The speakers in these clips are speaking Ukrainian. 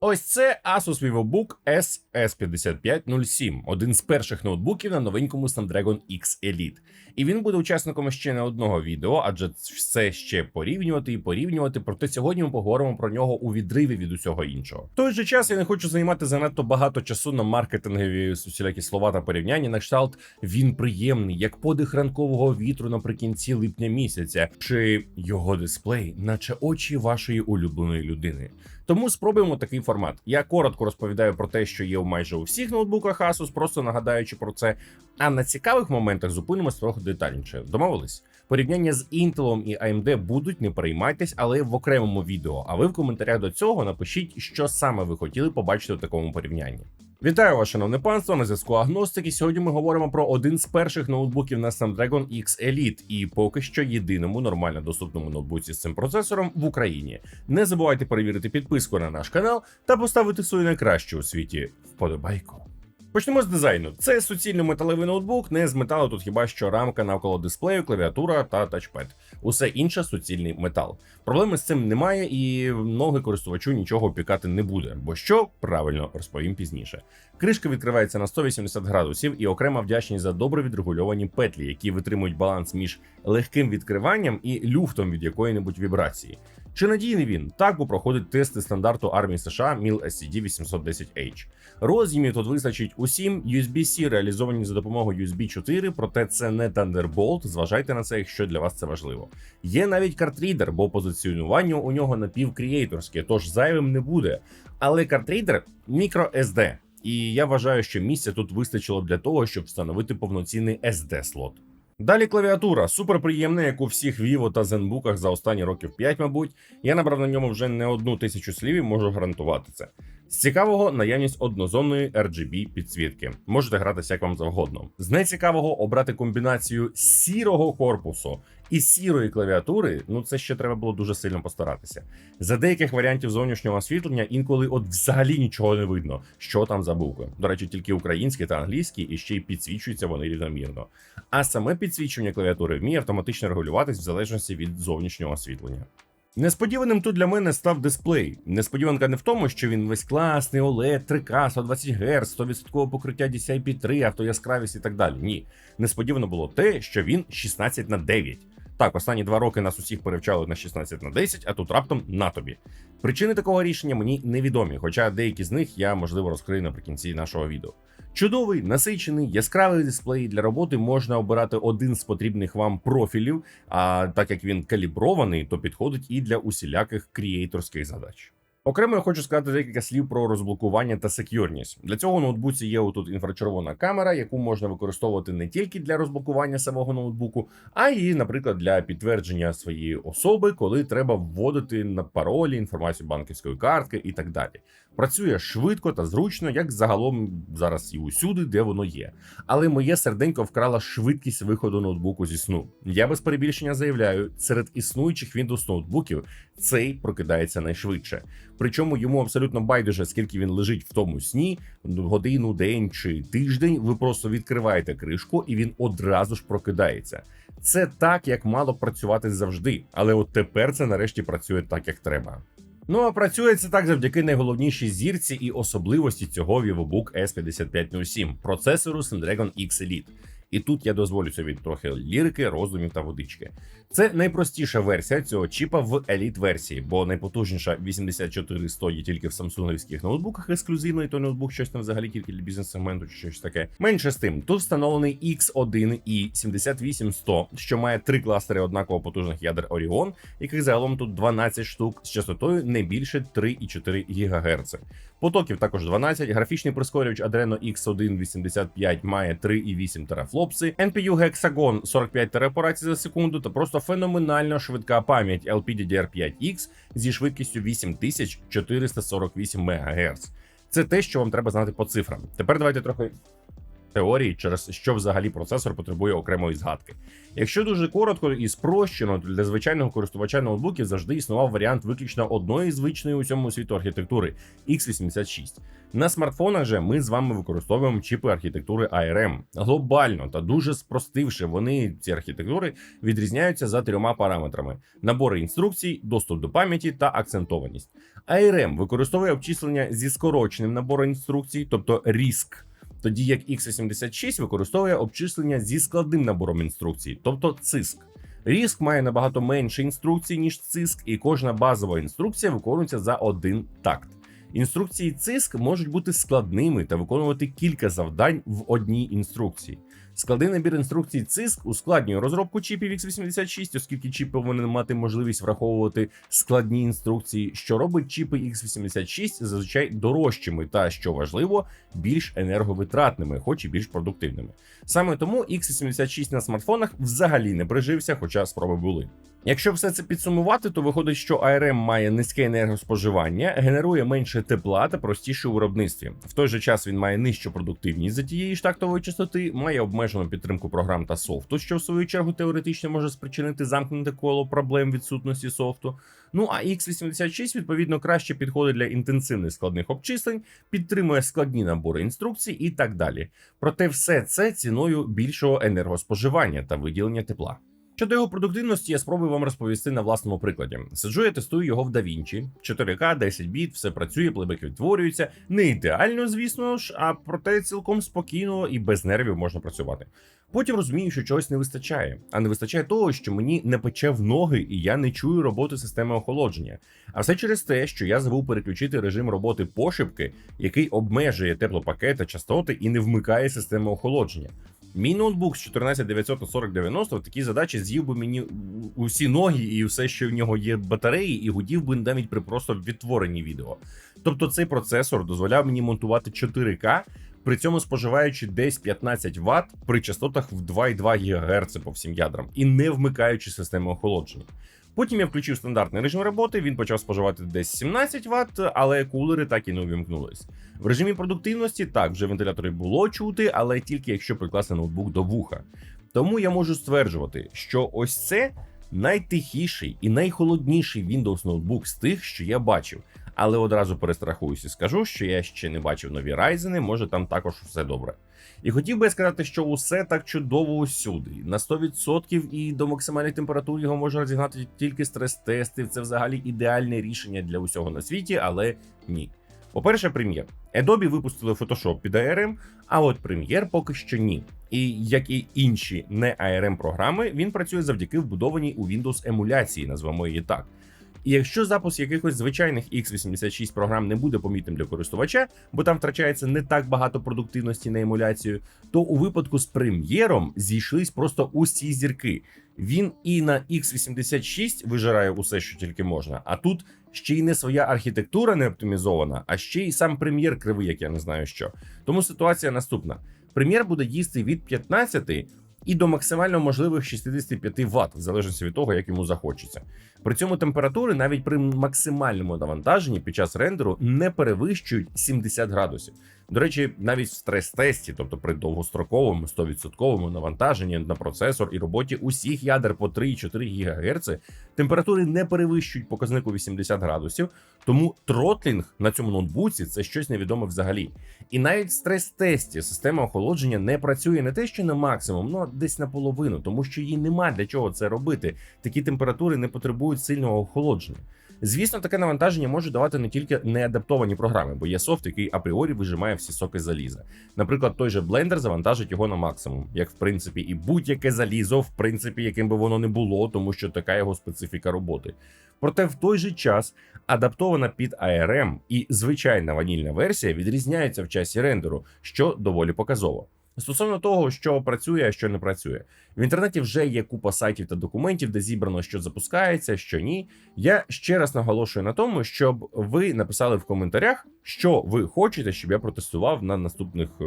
Ось це Asus VivoBook SS5507, один з перших ноутбуків на новенькому Snapdragon X Elite. І він буде учасником ще не одного відео, адже все ще порівнювати і порівнювати. Проте сьогодні ми поговоримо про нього у відриві від усього іншого. В той же час я не хочу займати занадто багато часу на маркетингові усілякі слова та порівняння. На кшталт він приємний, як подих ранкового вітру наприкінці липня місяця, чи його дисплей, наче очі вашої улюбленої людини. Тому спробуємо такий формат. Я коротко розповідаю про те, що є майже у всіх ноутбуках Asus, просто нагадаючи про це. А на цікавих моментах зупинимось трохи детальніше. Домовились? Порівняння з Intel і AMD будуть, не переймайтесь, але в окремому відео. А ви в коментарях до цього напишіть, що саме ви хотіли побачити у такому порівнянні. Вітаю вас, шановне панство, на зв'язку Агностики. Сьогодні ми говоримо про один з перших ноутбуків на Snapdragon X Elite і поки що єдиному нормально доступному ноутбуці з цим процесором в Україні. Не забувайте перевірити підписку на наш канал та поставити свою найкращу у світі вподобайку. Почнемо з дизайну. Це суцільний металевий ноутбук, не з металу тут хіба що рамка навколо дисплею, клавіатура та тачпед. Усе інше суцільний метал. Проблеми з цим немає, і ноги користувачу нічого опікати не буде. Бо що правильно розповім пізніше. Кришка відкривається на 180 градусів, і окрема вдячність за добре відрегульовані петлі, які витримують баланс між легким відкриванням і люфтом від якої-небудь вібрації. Чи надійний він? Так бо проходить тести стандарту армії США MIL SCD 810H. Роз'ємів тут вистачить усім. USB-C реалізовані за допомогою USB 4, проте це не Thunderbolt. Зважайте на це, якщо для вас це важливо. Є навіть картрідер, бо позиціонування у нього напівкрієйторське, тож зайвим не буде. Але картрідер microSD. І я вважаю, що місця тут вистачило для того, щоб встановити повноцінний SD слот. Далі клавіатура суперприємна, як у всіх Vivo та ZenBook за останні років 5, мабуть. Я набрав на ньому вже не одну тисячу слів і можу гарантувати це. З цікавого наявність однозонної RGB підсвітки. Можете гратися як вам завгодно. З нецікавого обрати комбінацію сірого корпусу і сірої клавіатури. Ну це ще треба було дуже сильно постаратися. За деяких варіантів зовнішнього освітлення інколи от взагалі нічого не видно, що там за букви. До речі, тільки українські та англійські, і ще й підсвічуються вони рівномірно. А саме підсвічування клавіатури вміє автоматично регулюватись в залежності від зовнішнього освітлення. Несподіваним тут для мене став дисплей. Несподіванка не в тому, що він весь класний, OLED, 3К, 120 Гц, 100% покриття DCI-P3, автояскравість і так далі. Ні. Несподівано було те, що він 16 на 9. Так, останні два роки нас усіх перевчали на 16 на 10, а тут раптом на тобі. Причини такого рішення мені невідомі, хоча деякі з них я можливо розкрию наприкінці нашого відео. Чудовий, насичений, яскравий дисплей для роботи можна обирати один з потрібних вам профілів. А так як він калібрований, то підходить і для усіляких крієйторських задач. Окремо я хочу сказати декілька слів про розблокування та секюрність. Для цього ноутбуці є отут інфрачервона камера, яку можна використовувати не тільки для розблокування самого ноутбуку, а й, наприклад, для підтвердження своєї особи, коли треба вводити на паролі інформацію банківської картки і так далі. Працює швидко та зручно, як загалом зараз і усюди, де воно є. Але моє серденько вкрала швидкість виходу ноутбуку зі сну. Я без перебільшення заявляю, серед існуючих Windows ноутбуків цей прокидається найшвидше. Причому йому абсолютно байдуже, скільки він лежить в тому сні, годину, день чи тиждень. Ви просто відкриваєте кришку, і він одразу ж прокидається. Це так, як мало працювати завжди, але от тепер це нарешті працює так, як треба. Ну а працює це так завдяки найголовнішій зірці і особливості цього VivoBook S5507 процесору Snapdragon X Elite. І тут я дозволю собі трохи лірики, роздумів та водички. Це найпростіша версія цього чіпа в еліт версії, бо найпотужніша 8400 є тільки в самсунговських ноутбуках ексклюзивно, і той ноутбук щось там взагалі тільки для бізнес-сегменту чи щось таке. Менше з тим, тут встановлений X1 і 78100, що має три кластери однаково потужних ядер Orion, яких загалом тут 12 штук з частотою не більше 3,4 ГГц. Потоків також 12, графічний прискорювач Adreno X1 85 має 3,8 терафлопси, NPU Hexagon 45 тераоперацій за секунду та просто феноменально швидка пам'ять LPDDR5X зі швидкістю 8448 МГц. Це те, що вам треба знати по цифрам. Тепер давайте трохи теорії, через що взагалі процесор потребує окремої згадки. Якщо дуже коротко і спрощено, для звичайного користувача ноутбуків завжди існував варіант виключно одної звичної у цьому світу архітектури x86. На смартфонах же ми з вами використовуємо чіпи архітектури ARM. Глобально та дуже спростивши, вони ці архітектури відрізняються за трьома параметрами: набори інструкцій, доступ до пам'яті та акцентованість. ARM використовує обчислення зі скороченим набором інструкцій, тобто RISC, тоді як x86 використовує обчислення зі складним набором інструкцій, тобто CISC. RISC має набагато менше інструкцій, ніж CISC, і кожна базова інструкція виконується за один такт. Інструкції CISC можуть бути складними та виконувати кілька завдань в одній інструкції. Складний набір інструкцій CISC ускладнює розробку чіпів x86, оскільки чіпи повинні мати можливість враховувати складні інструкції, що робить чіпи x86 зазвичай дорожчими та, що важливо, більш енерговитратними, хоч і більш продуктивними. Саме тому x86 на смартфонах взагалі не прижився, хоча спроби були. Якщо все це підсумувати, то виходить, що ARM має низьке енергоспоживання, генерує менше тепла та простіше у виробництві. В той же час він має нижчу продуктивність за тієї ж тактової частоти, має обмежену підтримку програм та софту, що в свою чергу теоретично може спричинити замкнуте коло проблем відсутності софту. Ну а x86 відповідно краще підходить для інтенсивних складних обчислень, підтримує складні набори інструкцій і так далі. Проте все це ціною більшого енергоспоживання та виділення тепла. Щодо його продуктивності, я спробую вам розповісти на власному прикладі. Сиджу, я тестую його в DaVinci, 4К, 10 біт, все працює, плейбек відтворюється. Не ідеально, звісно ж, а проте цілком спокійно і без нервів можна працювати. Потім розумію, що чогось не вистачає, а не вистачає того, що мені не пече в ноги, і я не чую роботи системи охолодження. А все через те, що я забув переключити режим роботи пошипки, який обмежує теплопакет та частоти і не вмикає систему охолодження. Мій ноутбук з 14900 на 4090 в такі задачі з'їв би мені усі ноги і все, що в нього є батареї, і гудів би навіть при просто відтворенні відео. Тобто цей процесор дозволяв мені монтувати 4К, при цьому споживаючи десь 15 Вт при частотах в 2,2 ГГц по всім ядрам і не вмикаючи систему охолодження. Потім я включив стандартний режим роботи, він почав споживати десь 17 Вт, але кулери так і не увімкнулись. В режимі продуктивності так вже вентилятори було чути, але тільки якщо прикласти ноутбук до вуха. Тому я можу стверджувати, що ось це найтихіший і найхолодніший Windows ноутбук з тих, що я бачив. Але одразу перестрахуюся скажу, що я ще не бачив нові Ryzen, може там також все добре. І хотів би сказати, що усе так чудово усюди, на 100% і до максимальної температури його може розігнати тільки стрес-тести. Це взагалі ідеальне рішення для усього на світі, але ні. По-перше, прем'єр. Adobe випустили Photoshop під ARM, а от прем'єр поки що ні. І як і інші не ARM програми, він працює завдяки вбудованій у Windows емуляції, назвемо її так. І якщо запуск якихось звичайних x86 програм не буде помітним для користувача, бо там втрачається не так багато продуктивності на емуляцію, то у випадку з прем'єром зійшлись просто усі зірки. Він і на x86 вижирає усе, що тільки можна, а тут ще й не своя архітектура не оптимізована, а ще й сам прем'єр кривий, як я не знаю що. Тому ситуація наступна: прем'єр буде їсти від 15 і до максимально можливих 65 Вт, в залежності від того, як йому захочеться. При цьому температури навіть при максимальному навантаженні під час рендеру не перевищують 70 градусів. До речі, навіть в стрес-тесті, тобто при довгостроковому 100% навантаженні на процесор і роботі усіх ядер по 3,4 ГГц, температури не перевищують показнику 80 градусів, тому тротлінг на цьому ноутбуці це щось невідоме взагалі. І навіть в стрес-тесті система охолодження не працює не те, що на максимум, ну десь наполовину, тому що їй нема для чого це робити. Такі температури не потребують сильного охолодження. Звісно, таке навантаження може давати не тільки неадаптовані програми, бо є софт, який апріорі вижимає всі соки заліза. Наприклад, той же Blender завантажить його на максимум, як в принципі і будь-яке залізо, в принципі, яким би воно не було, тому що така його специфіка роботи. Проте в той же час адаптована під ARM і звичайна ванільна версія відрізняються в часі рендеру, що доволі показово. Стосовно того, що працює, а що не працює, В інтернеті вже є купа сайтів та документів, де зібрано, що запускається, що ні. Я ще раз наголошую на тому, щоб ви написали в коментарях, що ви хочете, щоб я протестував на наступних е,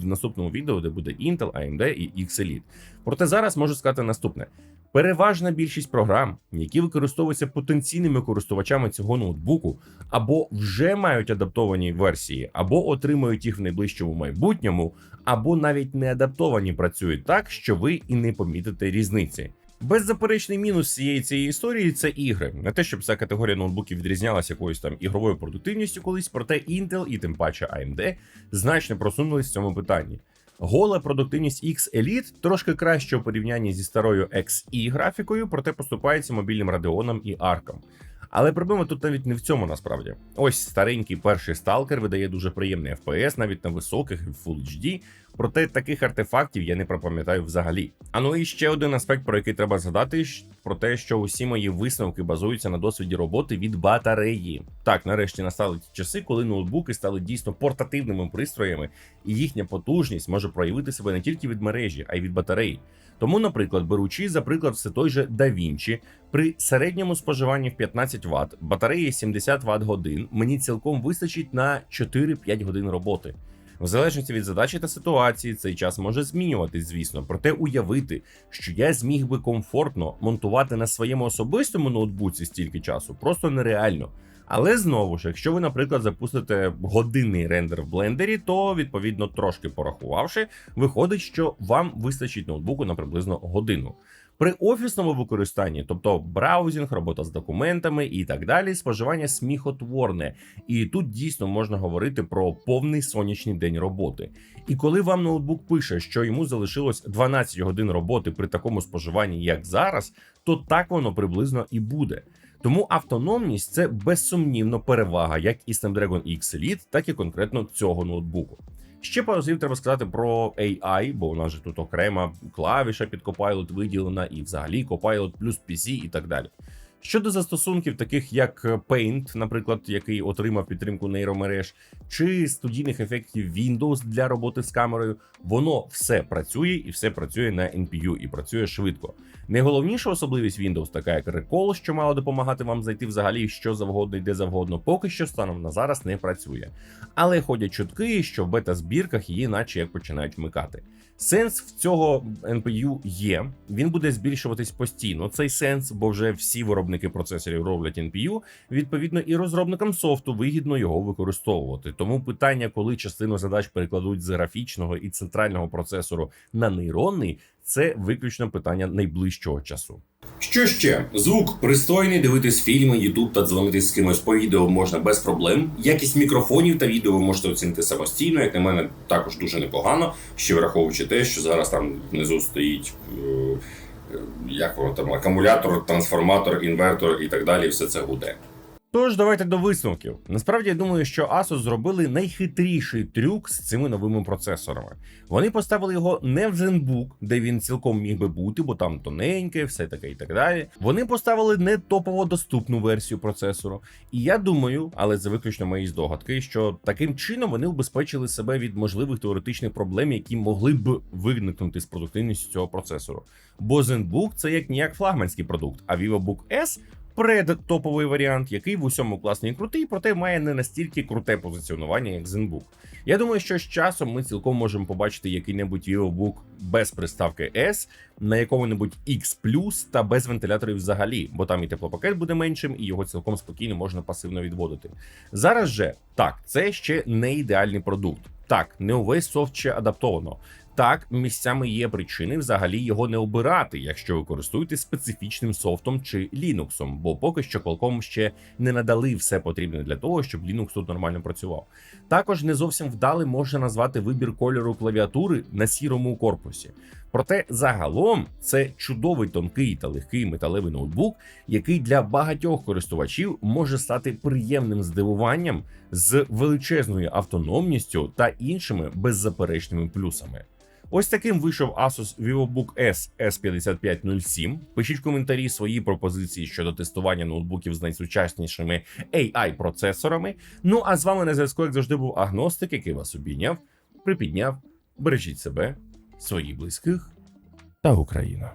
в наступному відео, де буде Intel, AMD і X-Elite. Проте зараз можу сказати наступне: переважна більшість програм, які використовуються потенційними користувачами цього ноутбуку, або вже мають адаптовані версії, або отримують їх в найближчому майбутньому, або навіть не адаптовані працюють так, що ви і не помітите різниці. Беззаперечний мінус цієї цієї історії це ігри. Не те, щоб ця категорія ноутбуків відрізнялася якоюсь там ігровою продуктивністю колись, проте Intel і тим паче AMD значно просунулись в цьому питанні. Гола продуктивність X Elite трошки краще у порівнянні зі старою XE графікою, проте поступається мобільним Radeon і Arc. Але проблема тут навіть не в цьому насправді. Ось старенький перший сталкер видає дуже приємний FPS, навіть на високих Full HD, проте таких артефактів я не пропам'ятаю взагалі. А ну і ще один аспект, про який треба згадати, про те, що усі мої висновки базуються на досвіді роботи від батареї. Так, нарешті настали ті часи, коли ноутбуки стали дійсно портативними пристроями, і їхня потужність може проявити себе не тільки від мережі, а й від батареї. Тому, наприклад, беручи за приклад все той же DaVinci, при середньому споживанні в 15 Вт, батареї 70 Вт годин, мені цілком вистачить на 4-5 годин роботи. В залежності від задачі та ситуації, цей час може змінюватись, звісно, проте уявити, що я зміг би комфортно монтувати на своєму особистому ноутбуці стільки часу, просто нереально. Але знову ж, якщо ви, наприклад, запустите годинний рендер в блендері, то відповідно трошки порахувавши, виходить, що вам вистачить ноутбуку на приблизно годину. При офісному використанні, тобто браузінг, робота з документами і так далі, споживання сміхотворне. І тут дійсно можна говорити про повний сонячний день роботи. І коли вам ноутбук пише, що йому залишилось 12 годин роботи при такому споживанні, як зараз, то так воно приблизно і буде. Тому автономність це безсумнівно перевага як і Snapdragon X Elite, так і конкретно цього ноутбуку. Ще пару слів треба сказати про AI, бо у нас же тут окрема клавіша під Copilot виділена, і взагалі Copilot плюс PC і так далі. Щодо застосунків, таких як Paint, наприклад, який отримав підтримку нейромереж, чи студійних ефектів Windows для роботи з камерою, воно все працює і все працює на NPU і працює швидко. Найголовніша особливість Windows, така як Recall, що мало допомагати вам зайти взагалі що завгодно і де завгодно, поки що станом на зараз не працює. Але ходять чутки, що в бета-збірках її, наче як починають вмикати. Сенс в цього NPU є. Він буде збільшуватись постійно. Цей сенс, бо вже всі виробники процесорів роблять NPU, Відповідно, і розробникам софту вигідно його використовувати. Тому питання, коли частину задач перекладуть з графічного і центрального процесору на нейронний, це виключно питання найближчого часу. Що ще? Звук пристойний, дивитись фільми, Ютуб та дзвонитись з кимось по відео можна без проблем. Якість мікрофонів та відео ви можете оцінити самостійно, як на мене, також дуже непогано, ще враховуючи те, що зараз там внизу стоїть. е, Як там акумулятор, трансформатор, інвертор і так далі, все це гуде. Тож давайте до висновків. Насправді я думаю, що Asus зробили найхитріший трюк з цими новими процесорами. Вони поставили його не в ZenBook, де він цілком міг би бути, бо там тоненьке, все таке і так далі. Вони поставили не топово доступну версію процесору. І я думаю, але це виключно мої здогадки, що таким чином вони убезпечили себе від можливих теоретичних проблем, які могли б виникнути з продуктивністю цього процесору. Бо ZenBook це як ніяк флагманський продукт, а VivoBook S предтоповий варіант, який в усьому класний і крутий, проте має не настільки круте позиціонування, як ZenBook. Я думаю, що з часом ми цілком можемо побачити який-небудь VivoBook без приставки S на якому-небудь X та без вентиляторів взагалі, бо там і теплопакет буде меншим, і його цілком спокійно можна пасивно відводити. Зараз же так, це ще не ідеальний продукт. Так, не увесь софт ще адаптовано. Так, місцями є причини взагалі його не обирати, якщо ви користуєтесь специфічним софтом чи Linux, бо поки що Qualcomm ще не надали все потрібне для того, щоб Linux тут нормально працював. Також не зовсім вдалим можна назвати вибір кольору клавіатури на сірому корпусі. Проте загалом це чудовий тонкий та легкий металевий ноутбук, який для багатьох користувачів може стати приємним здивуванням з величезною автономністю та іншими беззаперечними плюсами. Ось таким вийшов Asus VivoBook S S5507. Пишіть в коментарі свої пропозиції щодо тестування ноутбуків з найсучаснішими AI-процесорами. Ну а з вами на зв'язку, як завжди, був агностик, який вас обійняв, припідняв. Бережіть себе, своїх близьких та Україна.